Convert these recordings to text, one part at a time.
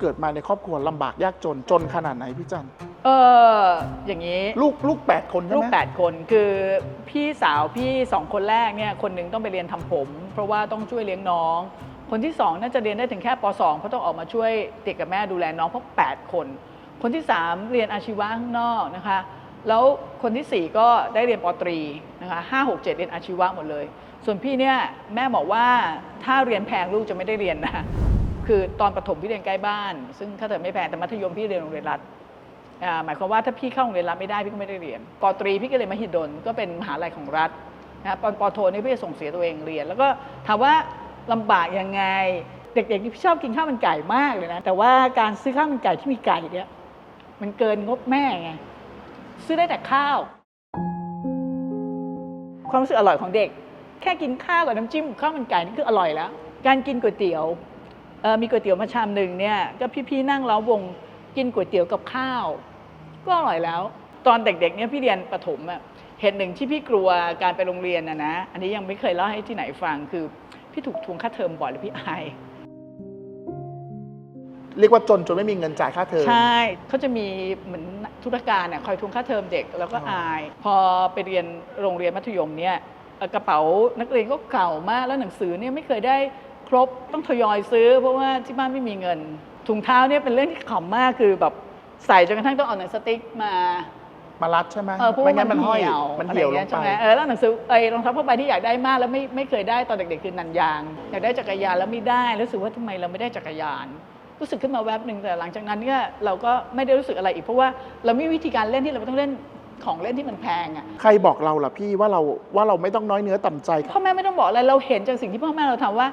เกิดมาในครอบครัวลำบากยากจนจนขนาดไหนพี่จันเอออย่างนี้ ลูกลูกแปดคนใช่ลูไหกมแปดคนคือพี่สาวพี่สองคนแรกเนี่ยคนหนึ่งต้องไปเรียนทำผม เพราะว่าต้องช่วยเลี้ยงน้อง คนที่สองน่าจะเรียนได้ถึงแค่ป .2 เพราะต้องออกมาช่วยเด็กกับแม่ดูแลน้องเพราะ8คน คนที่3เรียนอาชีวะข้างนอกนะคะ แล้วคนที่4ก็ได้เรียนปตรีนะคะห้าหกเจ็ดเรียนอาชีวะหมดเลย ส่วนพี่เนี่ยแม่บอกว่าถ้าเรียนแพงลูกจะไม่ได้เรียนนะ คือตอนประถมพี่เรียนใกล้บ้าน ซึ่งค่าเทอมไม่แพงแต่มัธยมพี่เรียนโรงเรียนรัฐหมายความว่าถ้าพี่เข้าโรงเรียนรัฐไม่ได้พี่ก็ไม่ได้เรียนปตรีพี่ก็เลยมหิดลก็เป็นมหาลัยของรัฐนะปปโทนี่พี่จะส่งเสียตัวเองเรียน แล้วก็ถามว่าลำบากยังไง เด็กๆนี่พี่ชอบกินข้าวมันไก่มากเลยนะแต่ว่าการซื้อข้าวมันไก่ที่มีไก่เนี่ยมันเกินงบแม่ไงซื้อได้แต่ข้าว ความรู้สึกอร่อยของเด็ก แค่กินข้าวกับน้ำจิ้มข้าวมันไก่นี่คืออร่อยแล้ว การกินก๋วยเตี๋ยว มีก๋วยเตี๋ยวมาชามหนึ่งเนี่ยก็พี่ๆนั่งล้อมวงกินก๋วยเตี๋ยวกับข้าว ก็อร่อยแล้ว ตอนเด็กๆเนี่ยพี่เรียนประถมอะเหตุหนึ่งที่พี่กลัวการไปโรงเรียนนะนะ อันนี้ยังไม่เคยเล่าให้ที่ไหนฟังคือพี่ถูกทวงค่าเทอมบ่อยเลยพี่อายเรียกว่าจนจนไม่มีเงินจ่ายค่าเทอมใช่เขาจะมีเหมือนธุรการเนี่ยคอยทวงค่าเทอมเด็กแล้วก็อ๋อออาย พอไปเรียนโรงเรียนมัธยมเนี่ยเอ่อกระเป๋านักเรียนก็เก่ามากแล้วหนังสือเนี่ยไม่เคยได้ ครบต้องทยอยซื้อ เพราะว่าที่บ้านไม่มีเงิน ถุงเท้าเนี่ยเป็นเรื่องที่ขำมากคือแบบใส่จนกระทั่งต้องเอาหนังสติ๊กมามารัดใช่ไหมเออเพราะไม่ว่างั้มันนมันห้อยเหี่ยวมันอะไรเหี่ยวลงี้งใช่ไปไหมเออแล้วหนังสือไอ้รองเท้าผ้าใบที่อยากได้มากแล้วไม่ไม่เคยได้ตอนเด็กๆคือนันยาง อยากได้จักรยานแล้วไม่ได้รู้สึกว่าทำไมเราไม่ได้จักรยาน รู้สึกขึ้นมาแวบหนึ่งแต่หลังจากนั้นเนี่ยเราก็ไม่ได้รู้สึกอะไรอีก เพราะว่าเราไม่มีวิธีการเล่นที่เราไม่ต้องเล่นของเล่นที่มันแพงอะใครบอกเราล่ะพี่ว่าเราว่าเราไม่ต้องน้อยเนื้อต่ำใจพ่อแม่ไม่ต้องบอกอะไรเราเห็นจากสิ่งที่พ่อแม่เราทำว่า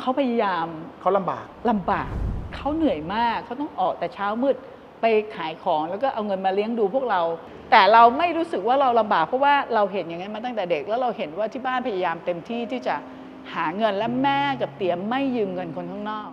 เขาพยายามเขาลำบากลำบากเขาเหนื่อยมากเขาต้องออกแต่เช้ามืดไปขายของแล้วก็เอาเงินมาเลี้ยงดูพวกเรา แต่เราไม่รู้สึกว่าเราลำบากเพราะว่าเราเห็นอย่างนั้นมาตั้งแต่เด็ก แล้วเราเห็นว่าที่บ้านพยายามเต็มที่ที่จะหาเงินและแม่กับเตี๋ยไม่ยืมเงินคนข้างนอก